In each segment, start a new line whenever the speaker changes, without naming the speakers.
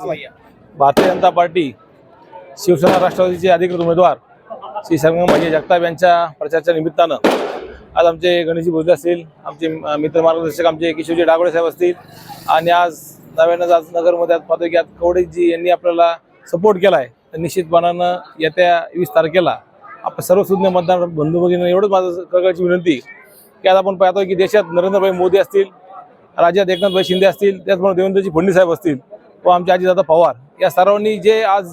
Bharatiya Janata party Shiv Sena राष्ट्रवादीचे अधिकृत उमेदवार श्री संगमाजी जगताप यांच्या प्रचाराच्या निमित्तानं आज आमचे गणेशजी भोजले असतील आमचे मित्र मार्गदर्शक आमचे किशोरजी डागोळे साहेब असतील आणि आज नव्यानं आज नगरमध्ये आज पाहतो की आज कवडेजी यांनी आपल्याला सपोर्ट केला आहे तर निश्चितपणानं येत्या वीस तारखेला आपण सर्वसुज्ञ मतदान मतदार बंधू भगिनी एवढंच माझं कळकळीची विनंती की आज आपण पाहतो की देशात नरेंद्रभाई मोदी असतील राज्यात एकनाथभाई शिंदे असतील त्याचप्रमाणे देवेंद्रजी फडणवीस साहेब असतील. व आमचे अजितदादा पवार या सर्वांनी जे आज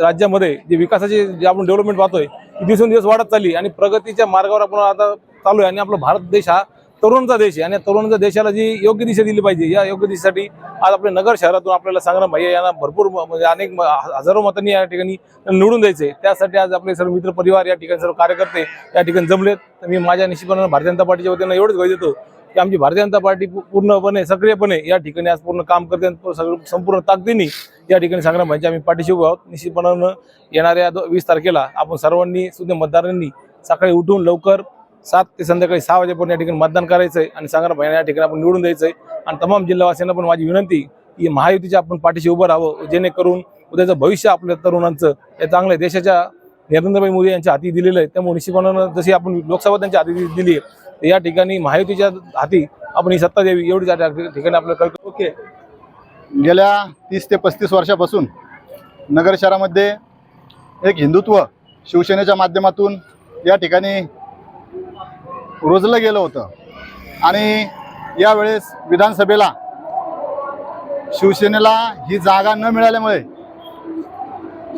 राज्यामध्ये जे विकासाचे जे आपण डेव्हलपमेंट पाहतोय ती दिवसेंदिवस वाढत चालली आणि प्रगतीच्या मार्गावर आपण आता चालू आहे. आणि आपला भारत देश हा तरुणांचा देश आहे. आणि तरुणांच्या देशाला जी योग्य दिशा दिली पाहिजे या योग्य दिशेसाठी आज आपल्या नगर शहरातून आपल्याला सांगणं भैया यांना भरपूर म्हणजे अनेक हजारो मतांनी या ठिकाणी निवडून द्यायचे. त्यासाठी आज आपले सर्व मित्र परिवार या ठिकाणी सर्व कार्यकर्ते या ठिकाणी जमलेत. तर मी माझ्या निश्चितपणे भारतीय जनता पार्टीच्या वतीनं एवढंच ग्वाही देतो की आमची भारतीय जनता पार्टी पूर्णपणे सक्रियपणे या ठिकाणी आज पूर्ण काम करते आणि सगळं संपूर्ण ताकदीने या ठिकाणी संग्राम आम्ही पाठीशी उभे आहोत. निश्चितपणानं येणाऱ्या वीस तारखेला आपण सर्वांनी सुद्धा मतदारांनी सकाळी उठून लवकर सात ते संध्याकाळी सहा वाजेपर्यंत या ठिकाणी मतदान करायचं आहे आणि संग्राम या ठिकाणी आपण निवडून द्यायचं आहे आणि तमाम जिल्हावासियांना पण माझी विनंती की महायुतीच्या आपण पाठीशी उभं राहावं जेणेकरून उद्याचं भविष्य आपल्या तरुणांचं हे चांगलं आहे. देशाच्या नरेंद्रभाई मोदी यांच्या हाती दिलेलं आहे. त्यामुळे निश्चितपणानं जशी आपण लोकसभा त्यांच्या हाती दिली आहे या ठिकाणी महायुतीच्या हाती आपण ही सत्ता द्यावी एवढी त्या ठिकाणी आपल्याला कल्पना. ओके.
गेल्या तीस ते पस्तीस वर्षापासून नगर शहरामध्ये एक हिंदुत्व शिवसेनेच्या माध्यमातून या ठिकाणी रोजलं गेलं होतं. आणि यावेळेस विधानसभेला शिवसेनेला ही जागा न मिळाल्यामुळे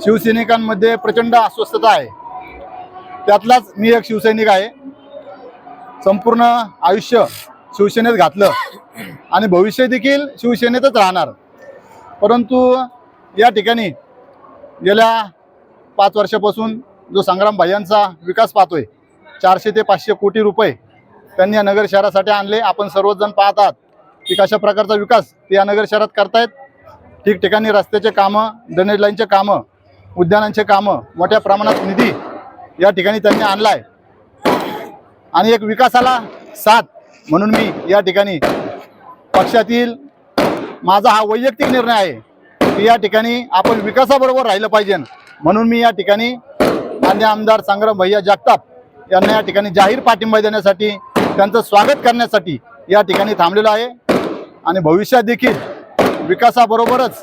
शिवसैनिकांमध्ये प्रचंड अस्वस्थता आहे. त्यातलाच मी एक शिवसैनिक आहे. संपूर्ण आयुष्य शिवसेनेत घातलं. आणि भविष्य देखील शिवसेनेतच राहणार. परंतु या ठिकाणी गेल्या पाच वर्षापासून जो संग्राम भाईयांचा विकास पाहतोय चारशे ते पाचशे कोटी रुपये त्यांनी या नगर शहरासाठी आणले. आपण सर्वजण पाहत आहात की कशा प्रकारचा विकास ते या नगर शहरात करतायत. ठिकठिकाणी रस्त्याचे कामं ड्रेनेज लाईनचे कामं उद्यानांचे कामं मोठ्या प्रमाणात निधी या ठिकाणी त्यांनी आणला आहे आणि एक विकासाला साथ म्हणून मी या ठिकाणी पक्षातील माझा हा वैयक्तिक निर्णय आहे की या ठिकाणी आपण विकासाबरोबर राहिलं पाहिजे म्हणून मी या ठिकाणी मान्य आमदार संग्राम भैया जगताप यांना या ठिकाणी जाहीर पाठिंबा देण्यासाठी त्यांचं स्वागत करण्यासाठी या ठिकाणी थांबलेलो आहे. आणि भविष्यात देखील विकासाबरोबरच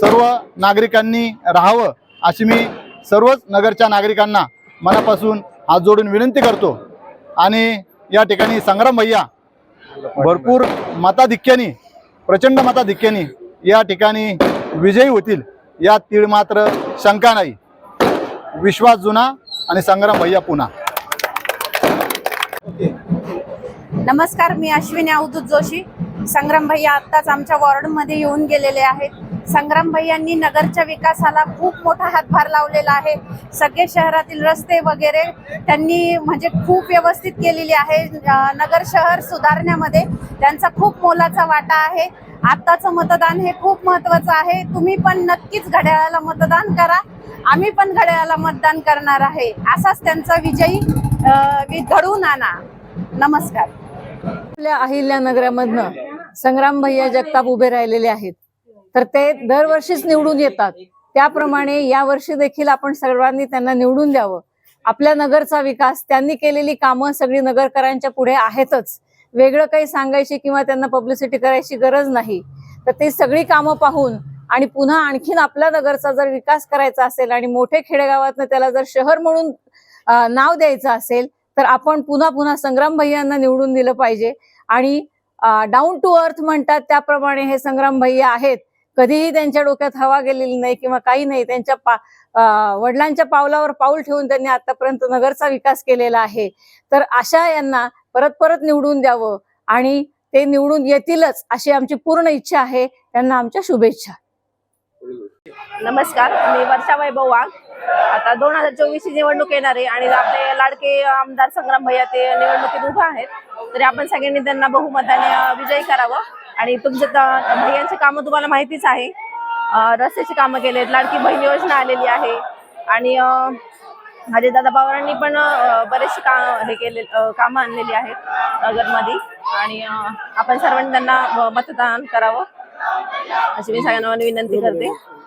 सर्व नागरिकांनी राहावं अशी मी सर्वच नगरच्या नागरिकांना मनापासून हात जोडून विनंती करतो. आणि या ठिकाणी संग्राम भैया भरपूर मताधिक्याने प्रचंड मताधिक्याने या ठिकाणी विजयी होतील यात तीळ मात्र शंका नाही. विश्वास जुना आणि संग्राम भैया पुन्हा
नमस्कार मी अश्विनी अवधूत जोशी. संग्राम भैया आत्ताच आमच्या वॉर्डमध्ये येऊन गेलेले आहेत. संग्राम भैयांनी नगरच्या विकासाला खूप मोठा हातभार लावलेला आहे. सगळे शहरातील रस्ते वगैरे त्यांनी म्हणजे खूप व्यवस्थित केलेली आहे. नगर शहर सुधारण्यामध्ये त्यांचा खूप मोलाचा वाटा आहे. आत्ताचं मतदान हे खूप महत्वाचं आहे. तुम्ही पण नक्कीच घड्याळाला मतदान करा. आम्ही पण घड्याळाला मतदान करणार आहे. असाच त्यांचा विजयी घडवून आणा. नमस्कार.
आपल्या अहिल्यानगरामधनं संग्राम भैया जगताप उभे राहिलेले आहेत. तर ते दरवर्षीच निवडून येतात. त्याप्रमाणे या वर्षी देखील आपण सर्वांनी त्यांना निवडून द्यावं. आपल्या नगरचा विकास त्यांनी केलेली कामं सगळी नगरकरांच्या पुढे आहेतच. वेगळं काही सांगायची किंवा त्यांना पब्लिसिटी करायची गरज नाही. तर ती सगळी कामं पाहून आणि पुन्हा आणखीन आपल्या नगरचा जर विकास करायचा असेल आणि मोठे खेडेगावातनं त्याला जर शहर म्हणून नाव द्यायचं असेल तर आपण पुन्हा पुन्हा संग्राम भैयांना निवडून दिलं पाहिजे. आणि डाऊन टू अर्थ म्हणतात त्याप्रमाणे हे संग्राम भैया आहेत. कधीही त्यांच्या डोक्यात हवा गेलेली नाही किंवा काही नाही त्यांच्या पा वडिलांच्या पावलावर पाऊल ठेवून त्यांनी आतापर्यंत नगरचा विकास केलेला आहे. तर अशा यांना परत परत निवडून द्यावं आणि ते निवडून येतीलच अशी आमची पूर्ण इच्छा आहे. त्यांना आमच्या शुभेच्छा.
नमस्कार मी वर्षा वैभव वाघ. आता दोन हजार चोवीसची निवडणूक येणार आहे आणि आपले लाडके आमदार संग्राम भैया ते निवडणुकीत उभा आहेत. तरी आपण सगळ्यांनी त्यांना बहुमताने विजयी करावं. आणि तुमचे त- भैयांची कामं तुम्हाला माहितीच आहे. अं, रस्त्याची कामं केलेत लाडकी बहीण योजना आलेली आहे. आणि माझे दादा पवारांनी पण बरेचसे का हे केले कामं आणलेली आहेत नगरमध्ये. आणि आपण सर्वांनी त्यांना मतदान करावं. अशी मी सगळ्यांना विनंती करते.